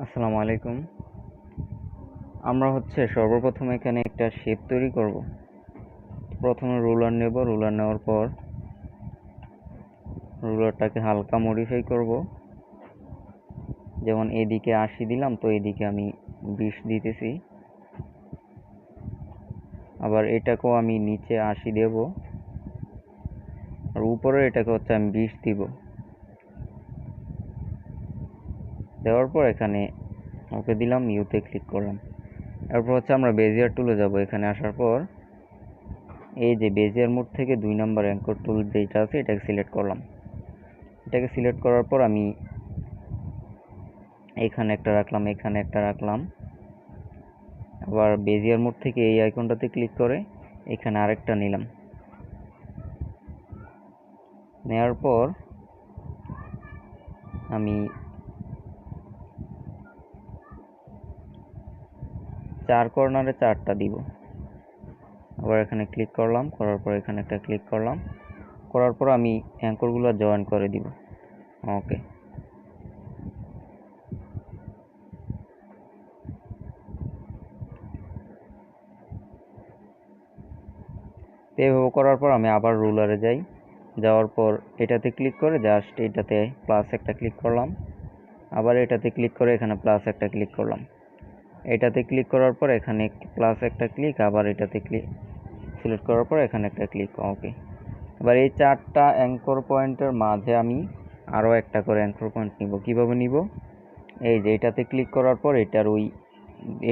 আসসালামু আলাইকুম। আমরা হচ্ছে সর্বপ্রথম এখানে একটা শেপ তৈরি করব। প্রথমে রুলার নেব। রুলার নেওয়ার পর রুলারটাকে হালকা মডিফাই করব। যেমন এদিকে আশি দিলাম, তো এদিকে আমি বিশ দিতেছি। আবার এটাকেও আমি নিচে আশি দেব। আর উপরে এটাকে হচ্ছে আমি বিশ দিব। দেওয়ার পর এখানে ওকে দিলাম ইউতে ক্লিক করলাম। এরপর হচ্ছে আমরা বেজিয়ার টুলে যাব। এখানে আসার পর এই যে বেজিয়ার মোড থেকে দুই নম্বর অ্যাঙ্কর টুল যেটা আছে, এটাকে সিলেক্ট করলাম। এটাকে সিলেক্ট করার পর আমি এখানে একটা রাখলাম, এখানে একটা রাখলাম। আবার বেজিয়ার মোড থেকে এই আইকনটাতে ক্লিক করে এখানে আরেকটা নিলাম। নেওয়ার পর আমি চার কর্নারে চারটা দিব। আবার এখানে ক্লিক করলাম, করার পর এখানে একটা ক্লিক করলাম। করার পর আমি অ্যাঙ্করগুলো জয়েন করে দিব। ওকে তো এভাবে করার পর আমি আবার রুলারে যাই। যাওয়ার পর এটাতে ক্লিক করে জাস্ট এটাতে প্লাস একটা ক্লিক করলাম। আবার এটাতে ক্লিক করে এখানে প্লাস একটা ক্লিক করলাম। এটাতে ক্লিক করার পর এখানে প্লাস একটা ক্লিক আবার এটাতে ক্লিক সিলেক্ট করার পর এখানে একটা ক্লিক ওকে এবার এই চারটা অ্যাঙ্কর পয়েন্টের মাঝে আমি আরও একটা করে অ্যাঙ্কর পয়েন্ট নিব। কীভাবে নিব? এই যে এটাতে ক্লিক করার পর এটার ওই,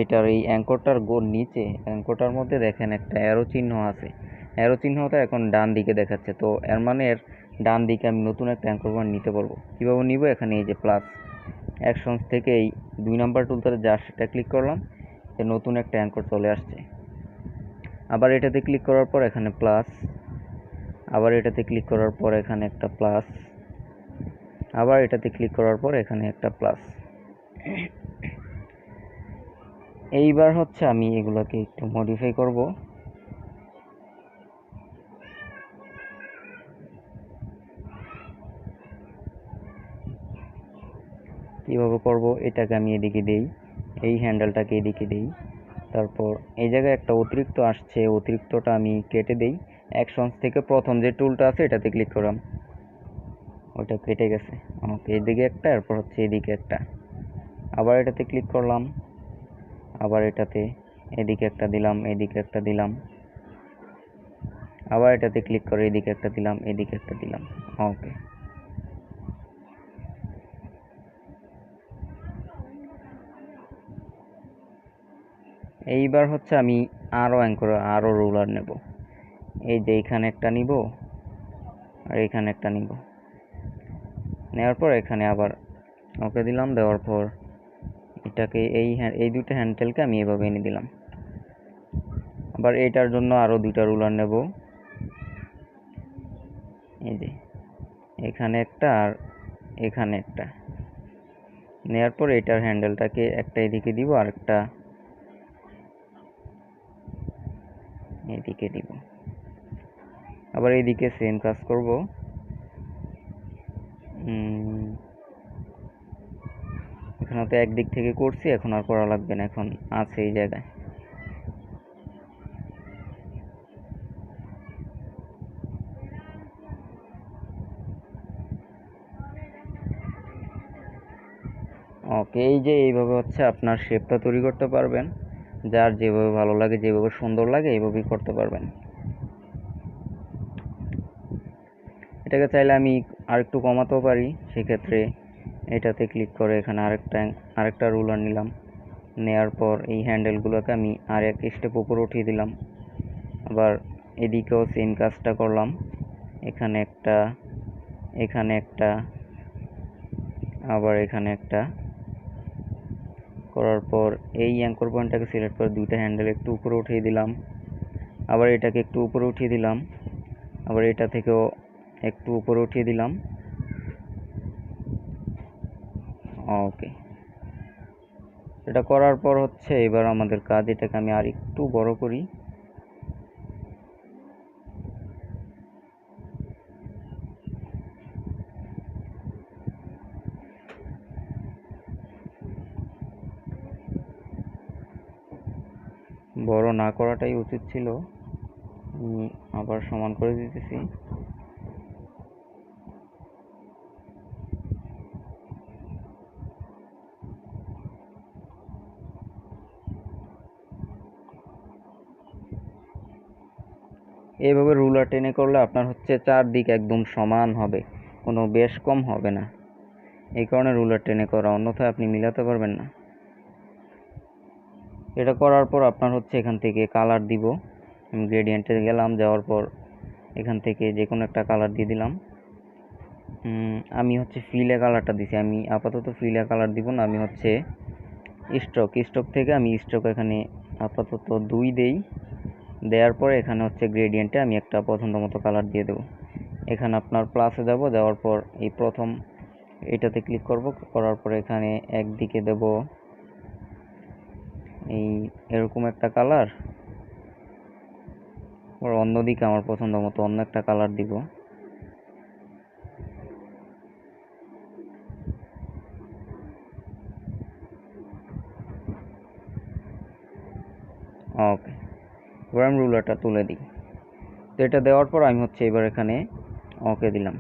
এটার এই অ্যাঙ্করটার গোর নিচে অ্যাঙ্করটার মধ্যে দেখেন একটা অ্যারো চিহ্ন আছে। অ্যারো চিহ্নটা এখন ডান দিকে দেখাচ্ছে। তো এর মানে এর ডান দিকে আমি নতুন একটা অ্যাঙ্কর পয়েন্ট নিতে পারব। কীভাবে নিব? এখানে এই যে প্লাস অ্যাকশনস থেকে এই দুই নাম্বার টুলটাতে যা সেটা ক্লিক করলাম যে নতুন একটা অ্যাঙ্কর চলে আসছে। আবার এটাতে ক্লিক করার পর এখানে প্লাস আবার এটাতে ক্লিক করার পর এখানে একটা প্লাস আবার এটাতে ক্লিক করার পর এখানে একটা প্লাস এইবার হচ্ছে আমি এগুলোকে একটু মডিফাই করব। কীভাবে করব, এটাকে আমি এদিকে দেই। এই হ্যান্ডেলটাকে এদিকে দেই। তারপর এই জায়গায় একটা অতিরিক্ত আসছে, অতিরিক্তটা আমি কেটে দেই। অ্যাকশনস থেকে প্রথম যে টুলটা আছে, এটাতে ক্লিক করলাম। ওটা কেটে গেছে। ওকে এদিকে একটা, এরপর হচ্ছে এদিকে একটা। আবার এটাতে ক্লিক করলাম। আবার এটাতে এদিকে একটা দিলাম, এদিকে একটা দিলাম। আবার এটাতে ক্লিক করে এদিকে একটা দিলাম, এদিকে একটা দিলাম। ওকে এইবার হচ্ছে আমি আরও অ্যাঙ্কর আরও রুলার নেব। এই যে এইখানে একটা নিব, আর এখানে একটা নিব। নেওয়ার পর এখানে আবার ওকে দিলাম, দেওয়ার পর এটাকে এই এই দুইটা হ্যান্ডেলকে আমি এভাবে এনে দিলাম। আবার এটার জন্য আরও দুইটা রুলার নেব। এই যে, এখানে একটা আর এখানে একটা। নেওয়ার পর এটার হ্যান্ডেলটাকে একটা এদিকে দিব আর একটা এদিকে দিব। আবার এইদিকে সেম কাজ করব। এখানে তো একদিক থেকে করছি, এখন আর করা লাগবে না, এখন আছে এই জায়গায়। ওকে এই যে এইভাবে হচ্ছে আপনার শেপটা তৈরি করতে পারবেন। যার যেভাবে ভালো লাগে, যেভাবে সুন্দর লাগে, এইভাবেই করতে পারবেন। এটাকে চাইলে আমি আরেকটু কমাতেও পারি, সেক্ষেত্রে এটাতে ক্লিক করে এখানে আরেকটা আরেকটা রুলার নিলাম। নেয়ার পর এই হ্যান্ডেলগুলোকে আমি আর এক স্টেপ উপরে উঠিয়ে দিলাম। আবার এদিকেও সেম কাজটা করলাম। এখানে একটা এখানে একটা, আবার এখানে একটা। করার পর এই অ্যাঙ্কর পয়েন্টটাকে সিলেক্ট করে দুইটা হ্যান্ডেল একটু উপরে উঠিয়ে দিলাম। আবার এটাকে একটু উপরে উঠিয়ে দিলাম। আবার এটা থেকেও একটু উপরে উঠিয়ে দিলাম। ওকে এটা করার পর হচ্ছে এবার আমাদের কাজ, এটাকে আমি আর একটু বড় করি বড় না করাটাই উচিত ছিল। আমি আবার সমান করে দিতেছি। এইভাবে রুলার টেনে করলে আপনার হচ্ছে চারদিক একদম সমান হবে, কোনো বেশ কম হবে না। এই কারণে রুলার টেনে করা, অন্যথায় আপনি মিলাতে পারবেন না। এটা করার পর আপনার হচ্ছে এখান থেকে কালার দিব। আমি গ্রেডিয়েন্টে গেলাম যাওয়ার পর এখান থেকে যে কোনো একটা কালার দিয়ে দিলাম। আমি হচ্ছে ফিলে কালারটা দিছি। আমি আপাতত ফিলে কালার দিব না, আমি হচ্ছে স্ট্রোক স্ট্রোক থেকে আমি স্ট্রোক এখানে আপাতত দুই দেই। দেওয়ার পরে এখানে হচ্ছে গ্রেডিয়েন্টে আমি একটা পছন্দ মতো কালার দিয়ে দেবো। এখানে আপনার প্লাসে যাব যাওয়ার পর এই প্রথম এটাতে ক্লিক করব, করার পর এখানে একদিকে দেব এই এরকম একটা কালার ওর অন্যদিকে আমার পছন্দ মতো অন্য একটা কালার দিব। ওকে এবার আমি রুলারটা তুলে দিই। তো এটা দেওয়ার পর আমি হচ্ছে এবার এখানে ওকে দিলাম।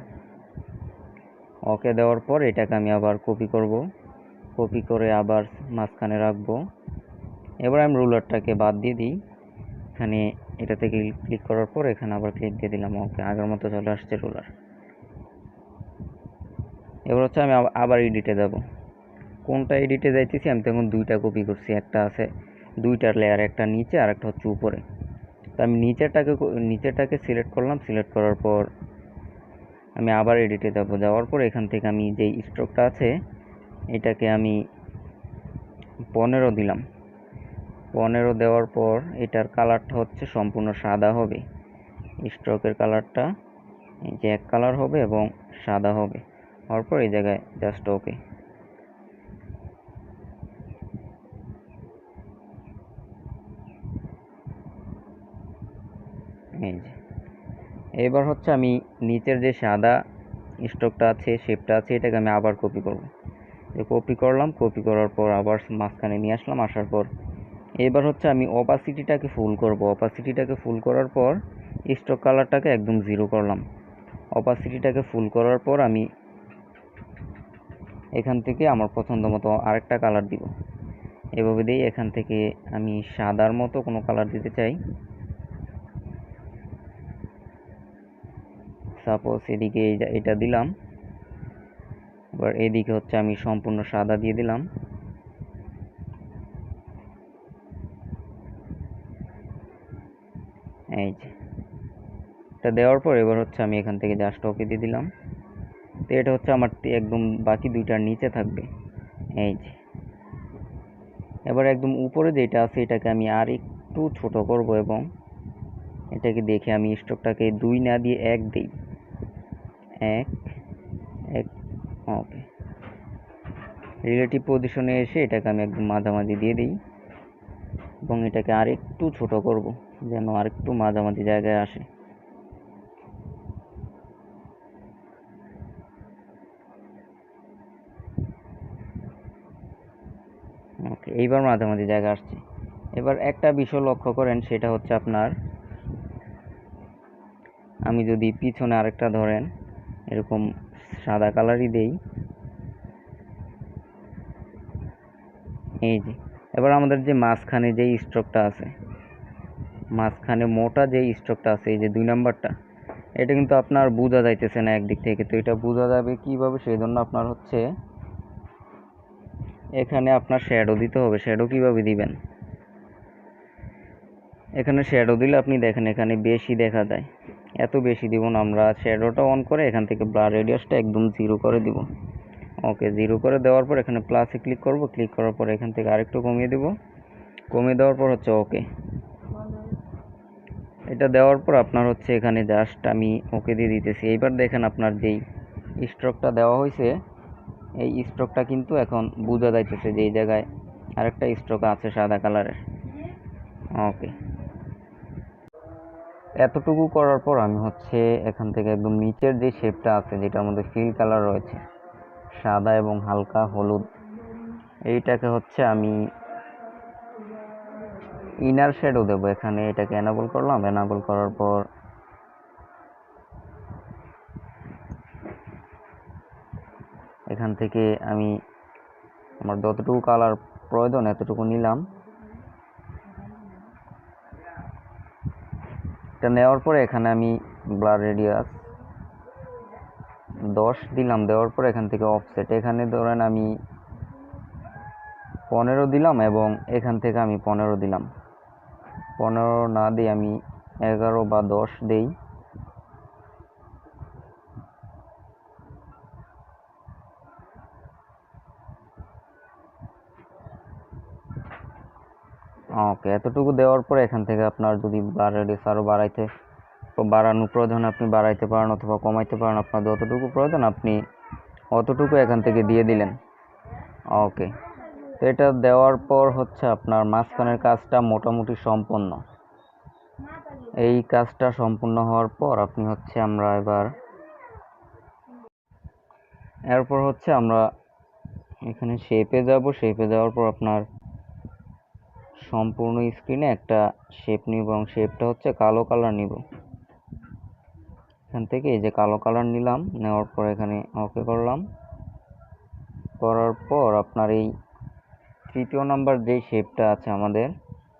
ওকে দেওয়ার পর এটাকে আমি আবার কপি করব। কপি করে আবার মাঝখানে রাখব। এবার আমি রুলারটাকে বাদ দিয়ে দিই। এখানে এটা থেকে ক্লিক করার পর এখানে আবার ক্লিক দিয়ে দিলাম, ওকে, আগের মতো চলে আসছে রুলার। এবার হচ্ছে আমি আবার এডিটে যাব। কোনটা এডিটে যাইতেছি, আমি তখন দুইটা কপি করছি, একটা আছে দুইটার লেয়ার একটা নিচে আর একটা হচ্ছে উপরে। তো আমি নিচেরটাকে নিচেরটাকে সিলেক্ট করলাম সিলেক্ট করার পর আমি আবার এডিটে যাব। যাওয়ার পর এখান থেকে আমি যেই স্ট্রোকটা আছে, এটাকে আমি পনেরো দিলাম। পনেরো দেওয়ার পর এটার কালারটা হচ্ছে সম্পূর্ণ সাদা হবে। স্ট্রোকের কালারটা যে এক কালার হবে এবং সাদা হবে। হওয়ার পর এই জায়গায় জাস্ট ওকে এবার হচ্ছে আমি নিচের যে সাদা স্ট্রোকটা আছে শেপটা আছে, এটাকে আমি আবার কপি করব। কপি করলাম কপি করার পর আবার মাঝখানে নিয়ে আসলাম, আসার পর এবার হচ্ছে আমি অপাসিটিটাকে ফুল করব। অপাসিটিটাকে ফুল করার পর স্ট্রোক কালারটাকে একদম জিরো করলাম। অপাসিটিটাকে ফুল করার পর আমি এখান থেকে আমার পছন্দ মতো আরেকটা কালার দিব। এভাবে দিই এখান থেকে আমি সাদার মতো কোনো কালার দিতে চাই। সাপোজ এদিকে এটা দিলাম। এবার এদিকে হচ্ছে আমি সম্পূর্ণ সাদা দিয়ে দিলাম। এই যে। এটা দেওয়ার পর এবার হচ্ছে আমি এখান থেকে জাস্ট ওকে দিয়ে দিলাম। তো এটা হচ্ছে আমার একদম বাকি দুইটার নিচে থাকবে। এই যে। এবার একদম উপরে যেটা আছে এটাকে আমি আর একটু ছোট করব এবং এটাকে দেখে আমি স্টকটাকে দুই না দিয়ে এক দিই। এক এক ওকে রিলেটিভ পজিশনে এসে এটাকে আমি একদম মাঝামাঝি দিয়ে দিই। এবং এটাকে আর একটু ছোট করব। যেন আরেকটু মাঝামাঝি জায়গায় আসে। ওকে, এইবার মাঝামাঝি জায়গা আসছে। এবার একটা বিষয় লক্ষ্য করেন, সেটা হচ্ছে আপনার, আমি যদি পিছনে আরেকটা ধরেন, এরকম সাদা কালারই দেই। এই যে, এবার আমাদের যে মাঝখানে যেই স্ট্রোকটা আছে মাঝখানে মোটা যেই স্ট্রোকটা আছে, এই যে দুই নাম্বারটা, এটা কিন্তু আপনার বোঝা যাইতেছে না একদিক থেকে। তো এটা বোঝা যাবে কীভাবে? সেই জন্য আপনার হচ্ছে এখানে আপনার শ্যাডো দিতে হবে। শ্যাডো কীভাবে দিবেন? এখানে শ্যাডো দিলে আপনি দেখেন, এখানে বেশি দেখা যায়। এত বেশি দিব না আমরা। শ্যাডোটা অন করে এখান থেকে ব্লার রেডিয়াসটা একদম জিরো করে দিব। ওকে জিরো করে দেওয়ার পর এখানে প্লাসে ক্লিক করব। ক্লিক করার পর এখান থেকে আরেকটু কমিয়ে দেব। কমিয়ে দেওয়ার পর হচ্ছে ওকে এটা দেওয়ার পর আপনার হচ্ছে এখানে জাস্ট আমি ওকে দিয়ে দিতেছি। এইবার দেখেন আপনার যেই স্ট্রোকটা দেওয়া হয়েছে এই স্ট্রোকটা কিন্তু এখন বোঝা যাইতেছে যে এই জায়গায় আরেকটা স্ট্রোক আছে সাদা কালারের ওকে এতটুকু করার পর আমি হচ্ছে এখান থেকে একদম নিচের যে শেপটা আছে, যেটার মধ্যে ফিল কালার রয়েছে, সাদা এবং হালকা হলুদ, এইটাকে হচ্ছে আমি ইনার শ্যাডো দেবো। এখানে এটাকে এনাবল করলাম এনাবল করার পর এখান থেকে আমি আমার যতটুকু কালার প্রয়োজন, এতটুকু নিলাম। এটা নেওয়ার পরে এখানে আমি ব্লার রেডিয়াস দশ দিলাম, দেওয়ার পর এখান থেকে অফসেট এখানে ধরেন আমি পনেরো দিলাম এবং এখান থেকে আমি পনেরো দিলাম। পনেরো না দিয়ে আমি এগারো বা দশ দেই। ওকে এতটুকু দেওয়ার পরে এখান থেকে আপনার যদি রেডিয়াস আরও বাড়াইতে, বাড়ানো প্রয়োজন আপনি বাড়াইতে পারেন অথবা কমাইতে পারেন, আপনার যতটুকু প্রয়োজন আপনি অতটুকু এখান থেকে দিয়ে দিলেন। ওকে তো এটা দেওয়ার পর হচ্ছে আপনার মাঝখানের কাজটা মোটামুটি সম্পন্ন। এই কাজটা সম্পূর্ণ হওয়ার পর আপনি হচ্ছে আমরা এবার এরপর হচ্ছে আমরা এখানে শেপে যাব। শেপে যাওয়ার পর আপনার সম্পূর্ণ স্ক্রিনে একটা শেপ নিব এবং শেপটা হচ্ছে কালো কালার নিব। এখান থেকে এই যে কালো কালার নিলাম, নেওয়ার পর এখানে ওকে করলাম। করার পর আপনার এই তৃতীয় নাম্বার যেই শেপটা আছে আমাদের,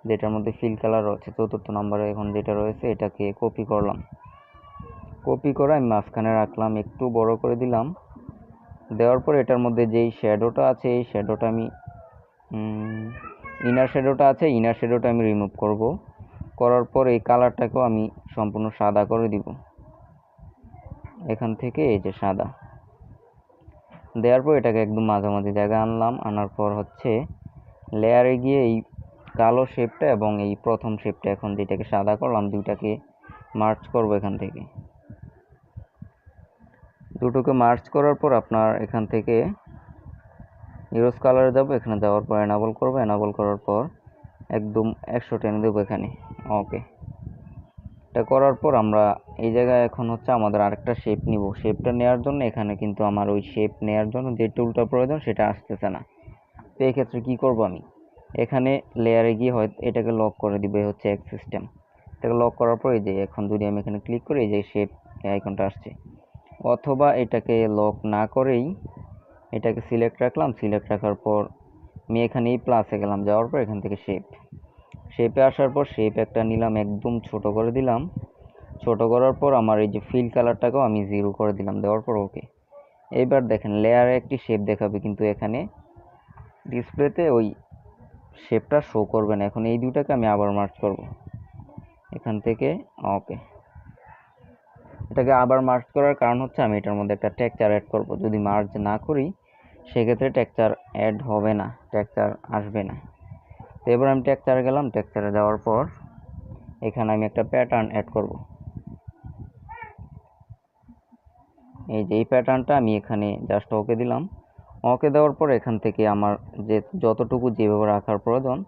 যেটার মধ্যে ফিল কালার রয়েছে, চতুর্থ নাম্বারে এখন যেটা রয়েছে, এটাকে কপি করলাম। কপি করে আমি মাঝখানে রাখলাম, একটু বড় করে দিলাম। দেওয়ার পর এটার মধ্যে যেই শ্যাডোটা আছে, এই শ্যাডোটা আমি ইনার শ্যাডোটা আছে ইনার শ্যাডোটা আমি রিমুভ করব। করার পর এই কালারটাকেও আমি সম্পূর্ণ সাদা করে দিব। এখান থেকে এই যে সাদা। দেওয়ার পর এটাকে একদম মাঝামাঝি জায়গায় আনলাম, আনার পর হচ্ছে লেয়ারে গিয়ে এই কালো শেপটা এবং এই প্রথম শেপটা এখন যেটাকে সাদা করলাম, দুইটাকে মার্চ করব এখান থেকে। দুটোকে মার্চ করার পর আপনার এখান থেকে ইরোজ কালারে যাব, এখানে যাওয়ার পর এনাবল করব। এনাবল করার পর একদম একশো টেনে দেবো এখানে। ওকে এটা করার পর আমরা এই জায়গায় এখন হচ্ছে আমাদের আরেকটা শেপ নিব। শেপটা নেওয়ার জন্য এখানে কিন্তু আমার ওই শেপ নেওয়ার জন্য যে টুলটা প্রয়োজন সেটা আসতেছে না। তো এই ক্ষেত্রে কী করব আমি? এখানে লেয়ারে গিয়ে হয়তো এটাকে লক করে দিবে হচ্ছে এক সিস্টেম এটাকে লক করার পর এই যে এখন যদি আমি এখানে ক্লিক করি, এই যে শেপ আইকনটা আসছে। অথবা এটাকে লক না করেই এটাকে সিলেক্ট রাখলাম সিলেক্ট রাখার পর আমি এখানে এই প্লাসে গেলাম, যাওয়ার পর এখান থেকে শেপ শেপে আসার পর শেপ একটা নিলাম, একদম ছোট করে দিলাম। ছোট করার পর আমার এই যে ফিল কালারটাকেও আমি জিরো করে দিলাম, দেওয়ার পর ওকে এইবার দেখেন লেয়ারে একটি শেপ দেখাবে কিন্তু এখানে। ডিসপ্লেতে ওই শেপটা শো করবে না। এখন এই দুটাকে আমি আবার মার্চ করব। এখান থেকে ওকে এটাকে আবার মার্চ করার কারণ হচ্ছে আমি এটার মধ্যে একটা টেক্সচার অ্যাড করব। যদি মার্চ না করি, সেক্ষেত্রে টেক্সচার অ্যাড হবে না টেক্সচার আসবে না। তো এবার আমি টেক্সচারে গেলাম। টেক্সচারে যাওয়ার পর, এখানে আমি একটা প্যাটার্ন অ্যাড করব। এই যে এই প্যাটার্নটা আমি এখানে জাস্ট ওকে দিলাম। ওকে দেওয়ার পর এখান থেকে আমার যে যতটুকু যেভাবে রাখার প্রয়োজন,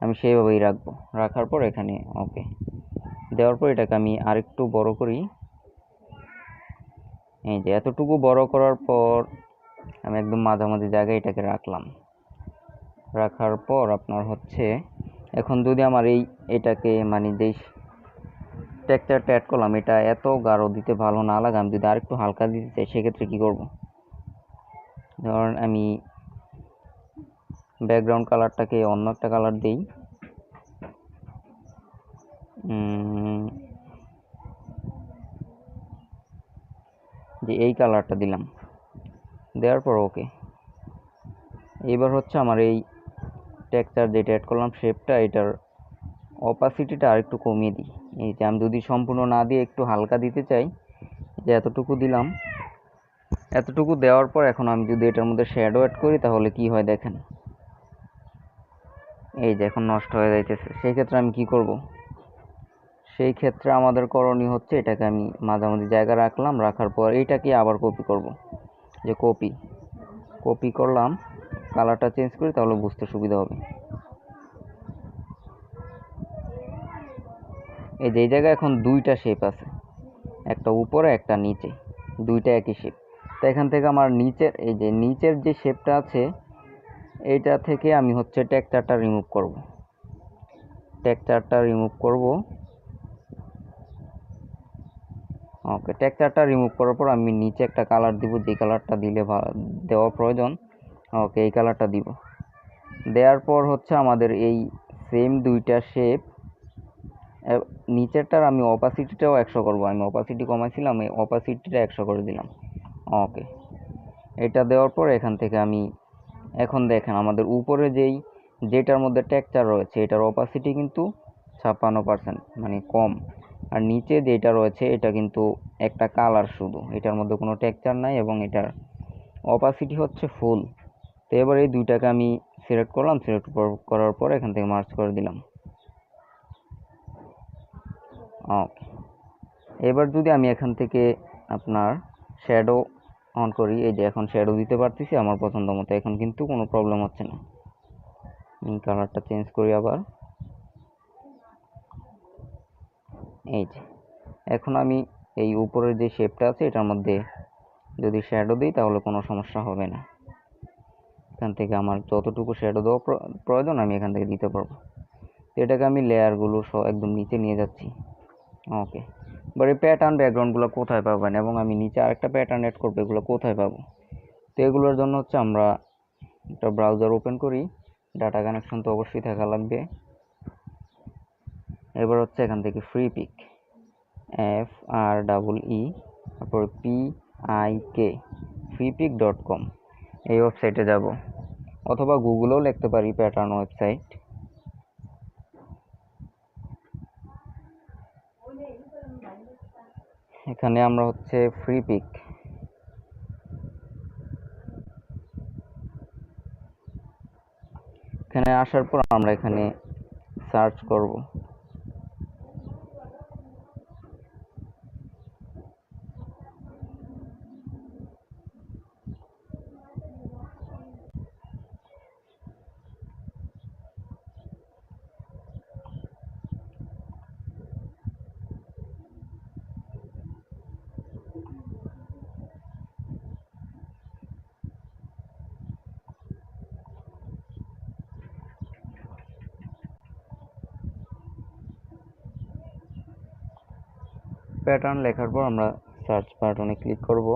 আমি সেইভাবেই রাখব। রাখার পর এখানে, ওকে। দেওয়ার পর এটাকে আমি আরেকটু বড় করি। এই যে এতটুকু বড় করার পর আমি একদম মাঝামাঝি জায়গায় এটাকে রাখলাম। রাখার পর আপনার হচ্ছে, এখন যদি আমার এই, এটাকে মানে যেই টেক্সচারটা অ্যাড করলাম, এটা এত গাঢ় দিতে ভালো না লাগে, আমি যদি আরেকটু হালকা দিতে চাই, সেক্ষেত্রে কী করব? ধরেন আমি ব্যাকগ্রাউন্ড কালারটাকে অন্য একটা কালার দিই। যে এই কালারটা দিলাম। দেওয়ার পর ওকে এবার হচ্ছে আমার এই টেক্সচার যেটা অ্যাড করলাম শেপটা এটার অপাসিটিটা আরেকটু কমিয়ে দিই। এই যে আমি যদি সম্পূর্ণ না দিয়ে একটু হালকা দিতে চাই, যে এতটুকু দিলাম এতটুকু দেওয়ার পর এখন আমি যদি এটার মধ্যে শ্যাডো অ্যাড করি, তাহলে কি হয় দেখেন? এই যে এখন নষ্ট হয়ে যাইতেছে। সেই ক্ষেত্রে আমি কি করব? সেই ক্ষেত্রে আমাদের করণীয় হচ্ছে এটাকে আমি মাঝামাঝি জায়গা রাখলাম, রাখার পর এইটাকে আবার কপি করব। যে কপি কপি করলাম কালারটা চেঞ্জ করি, তাহলে বুঝতে সুবিধা হবে। এই যে এই জায়গায় এখন দুইটা শেপ আছে। একটা উপরে, একটা নিচে। দুইটা একই শেপ তো এখান থেকে আমার নিচের, এই যে নিচের যে শেপটা আছে, এইটা থেকে আমি হচ্ছে টেক্সচারটা রিমুভ করব। টেক্সচারটা রিমুভ করব। ওকে টেক্সচারটা রিমুভ করার পর আমি নিচে একটা কালার দিব, যে কালারটা দিলে দেওয়া প্রয়োজন। ওকে এই কালারটা দিব। দেওয়ার পর হচ্ছে আমাদের এই সেম দুইটা শেপ নিচেরটার আমি অপাসিটিটাও একশো করব। আমি অপাসিটি কমাইছিলাম, এই অপাসিটিটা একশো করে দিলাম। ওকে এটা দেওয়ার পর এখান থেকে আমি, এখন দেখেন আমাদের উপরে যেই, যেটার মধ্যে টেক্সচার রয়েছে, এটার অপাসিটি কিন্তু ছাপ্পান্ন পার্সেন্ট মানে কম। আর নিচে যেটা রয়েছে, এটা কিন্তু একটা কালার শুধু। এটার মধ্যে কোনো টেক্সচার নাই এবং এটার অপাসিটি হচ্ছে ফুল তো এবার এই দুইটাকে আমি সিলেক্ট করলাম সিলেক্ট করার পর এখান থেকে মার্চ করে দিলাম। ওকে এবার যদি আমি এখান থেকে আপনার শ্যাডো অন করি, এই যে এখন শ্যাডো দিতে পারতেছি, আমার পছন্দ মতো। এখন কিন্তু কোনো প্রবলেম হচ্ছে না। কালারটা চেঞ্জ করি আবার। এই যে, এখন আমি এই উপরের যে শেপটা আছে, এটার মধ্যে যদি শ্যাডো দিই, তাহলে কোনো সমস্যা হবে না। এখান থেকে আমার যতটুকু শ্যাডো দেওয়া প্র- প্রয়োজন, আমি এখান থেকে দিতে পারব। এটাকে আমি লেয়ারগুলো সব একদম নিচে নিয়ে যাচ্ছি। ওকে এবার এই প্যাটার্ন ব্যাকগ্রাউন্ডগুলো কোথায় পাবেন? এবং আমি নিচে আরেকটা প্যাটার্ন অ্যাড করব, এগুলো কোথায় পাবো? তো এগুলোর জন্য হচ্ছে আমরা একটা ব্রাউজার ওপেন করি। ডাটা কানেকশন তো অবশ্যই থাকা লাগবে। এবার হচ্ছে এখান থেকে Freepik F R double E তারপর P I K Freepik dot com এই ওয়েবসাইটে যাব। অথবা গুগলেও লিখতে পারি প্যাটার্ন ওয়েবসাইট এখানে আমরা হচ্ছে ফ্রি পিক এখানে আসার পর আমরা এখানে সার্চ করব। প্যাটার্ন লেখার পর আমরা সার্চ বাটনে ক্লিক করব।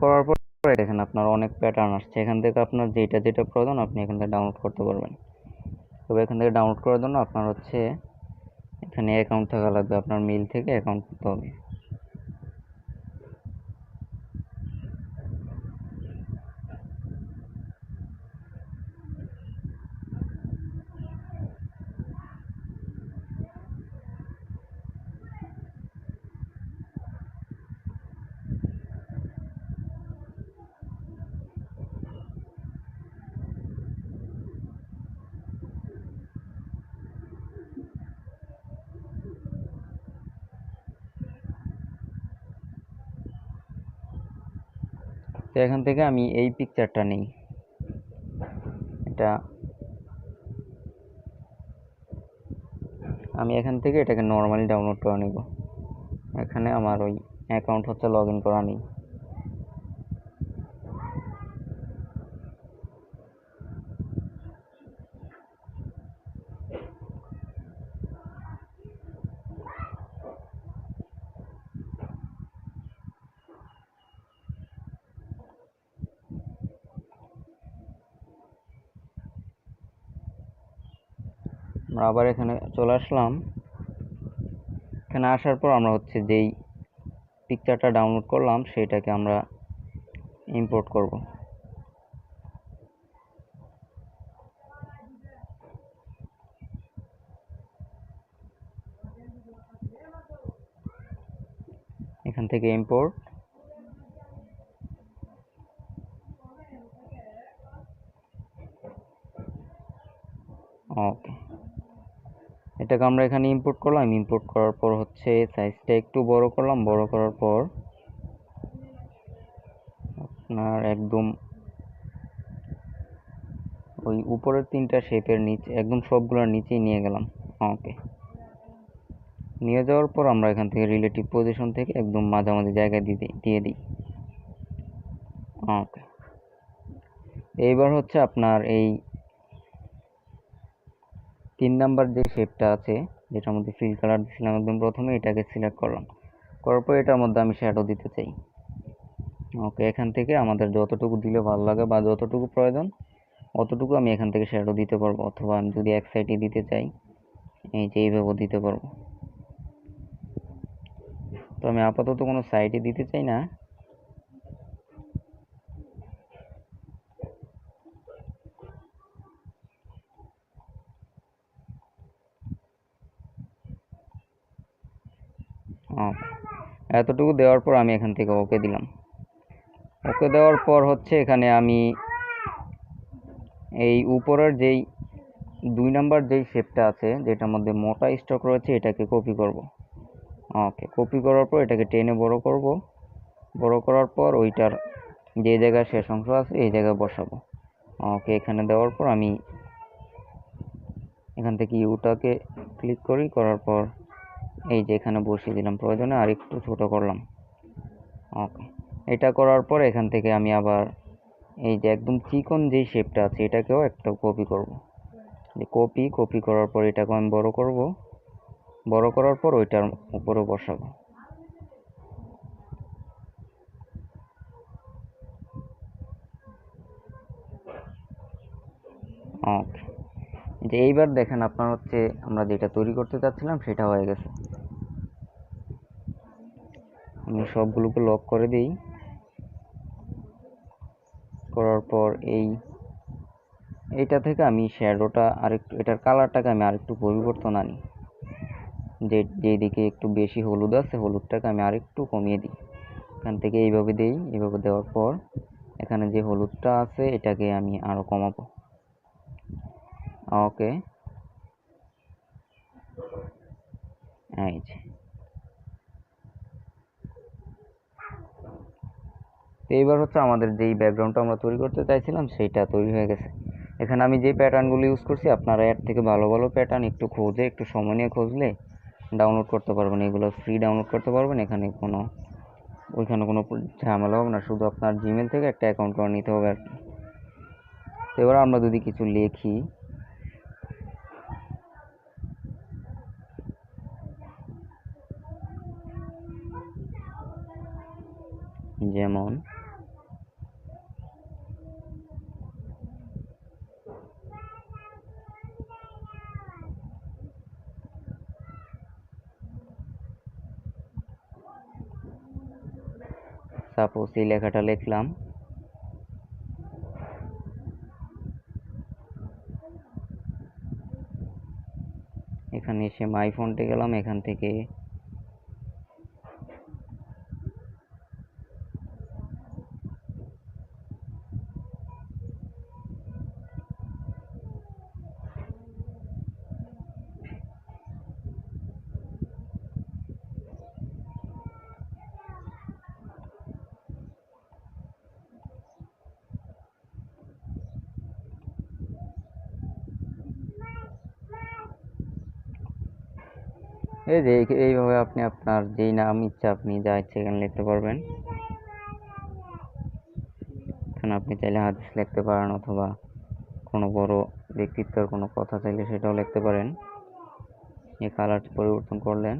করার পর দেখেন আপনার অনেক প্যাটার্ন আসছে। এখান থেকে আপনার যেটা যেটা প্রয়োজন আপনি এখান থেকে ডাউনলোড করতে পারবেন। তবে এখান থেকে ডাউনলোড করার জন্য আপনার হচ্ছে এখানে অ্যাকাউন্ট থাকা লাগবে। আপনার মিল থেকে অ্যাকাউন্ট করতে হবে। তো এখান থেকে আমি এই পিকচারটা নিই। এটা আমি এখান থেকে এটাকে নর্মালি ডাউনলোড করে নিব। এখানে আমার ওই অ্যাকাউন্ট হচ্ছে লগ ইন করা নেই। আমরা আবার এখানে চলে আসলাম। এখানে আসার পর আমরা হচ্ছে যেই পিকচারটা ডাউনলোড করলাম সেটাকে আমরা ইম্পোর্ট করব। এখান থেকে ইম্পোর্ট এটাকে আমরা এখানে ইম্পোর্ট করলাম ইম্পোর্ট করার পর হচ্ছে সাইজটা একটু বড় করলাম, বড় করার পর আপনার একদম ওই উপরের তিনটা শেপের নিচে, একদম সবগুলোর নিচেই নিয়ে গেলাম। ওকে নিয়ে যাওয়ার পর আমরা এখান থেকে রিলেটিভ পজিশন থেকে একদম মাঝামাঝি জায়গায় দিয়ে দিই- দিয়ে দিই। ওকে এইবার হচ্ছে আপনার এই তিন নাম্বার যে শেপটা আছে, যেটার মধ্যে ফিল কালার দিয়েছিলাম একদম প্রথমে, এটাকে সিলেক্ট করলাম। করার পর এটার মধ্যে আমি শ্যাডো দিতে চাই। ওকে এখান থেকে আমাদের যতটুকু দিলে ভালো লাগে বা যতটুকু প্রয়োজন, অতটুকু আমি এখান থেকে শ্যাডো দিতে পারব, অথবা আমি যদি এক সাইডে দিতে চাই, এই যে এইভাবে দিতে পারব। তো আমি আপাতত কোনো সাইডে দিতে চাই না। এতটুকু দেওয়ার পর আমি এখান থেকে ওকে দিলাম। ওকে দেওয়ার পর হচ্ছে এখানে আমি এই উপরের যেই দুই নাম্বার যেই শেপটা আছে, যেটার মধ্যে মোটা স্টক রয়েছে, এটাকে কপি করব। ওকে কপি করার পর এটাকে টেনে বড় করব। বড় করার পর ওইটার যে জায়গায় শেষ অংশ আছে, এই জায়গায় বসাবো। ওকে, এখানে দেওয়ার পর আমি এখান থেকে ইউটাকে ক্লিক করি, করার পর এই যে এখানে বসিয়ে দিলাম প্রয়োজনে, আর একটু ছোট করলাম। ওকে। এটা করার পর এখান থেকে আমি আবার এই যে একদম চিকন যেই শেপটা আছে, এটাকেও একটা কপি করব। যে কপি কপি করার পর এটাকে আমি বড় করব। বড় করার পর ওইটার উপরে বসাবো। ওকে। যে এইবার দেখেন আপনার হচ্ছে আমরা যেটা তৈরি করতে চাচ্ছিলাম সেটা হয়ে গেছে। আমি সবগুলোকে লক করে দিই। করার পর এই এইটা থেকে আমি শ্যাডোটা আরেকটু, এটার কালারটাকে আমি আরেকটু পরিবর্তন আনি। যে, যেদিকে একটু বেশি হলুদ আছে, হলুদটাকে আমি আরেকটু কমিয়ে দিই। এখান থেকে এইভাবে দিই, এইভাবে দেওয়ার পর এখানে যে হলুদটা আছে, এটাকে আমি আরও কমাবো। ওকে এই তো এইবার হচ্ছে আমাদের যেই ব্যাকগ্রাউন্ডটা আমরা তৈরি করতে চাইছিলাম, সেইটা তৈরি হয়ে গেছে। এখানে আমি যে প্যাটার্নগুলো ইউজ করছি, আপনারা এর থেকে ভালো ভালো প্যাটার্ন একটু খোঁজে, একটু সময় নিয়ে খুঁজলে ডাউনলোড করতে পারবেন। এগুলো ফ্রি ডাউনলোড করতে পারবেন। এখানে কোনো, ওইখানে কোনো ঝামেলা হবে না। শুধু আপনার জিমেল থেকে একটা অ্যাকাউন্ট করে নিতে হবে আর কি। এবার আমরা যদি কিছু লিখি যেমন সাপোজ এই লেখাটা লিখলাম। এখানে এসে মাই ফন্টে গেলাম এখান থেকে এই যে এইভাবে আপনি আপনার যেই নাম, ইচ্ছা আপনি যা ইচ্ছে এখানে লিখতে পারবেন। এখানে আপনি চাইলে হাদিস লিখতে পারেন অথবা কোনো বড় ব্যক্তিত্বের কোনো কথা চাইলে সেটাও লিখতে পারেন। এই কালার পরিবর্তন করলেন।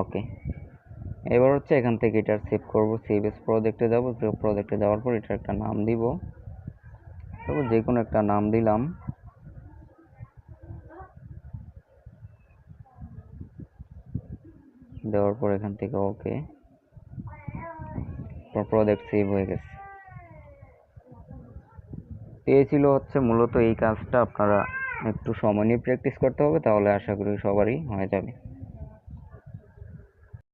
ওকে। এবার হচ্ছে এখান থেকে এটা সেভ করব সেভ এস প্রজেক্টে যাব প্রজেক্টে যাওয়ার পর এটা একটা নাম দিব। তবে যে কোনো একটা নাম দিলাম। দেওয়ার পর এখান থেকে ওকে। প্রজেক্ট সেভ হয়ে গেছে। পেয়েছিল হচ্ছে মূলত এই কাজটা আপনারা একটু সময় নিয়ে প্র্যাকটিস করতে হবে, তাহলে আশা করি সবারই হয়ে যাবে।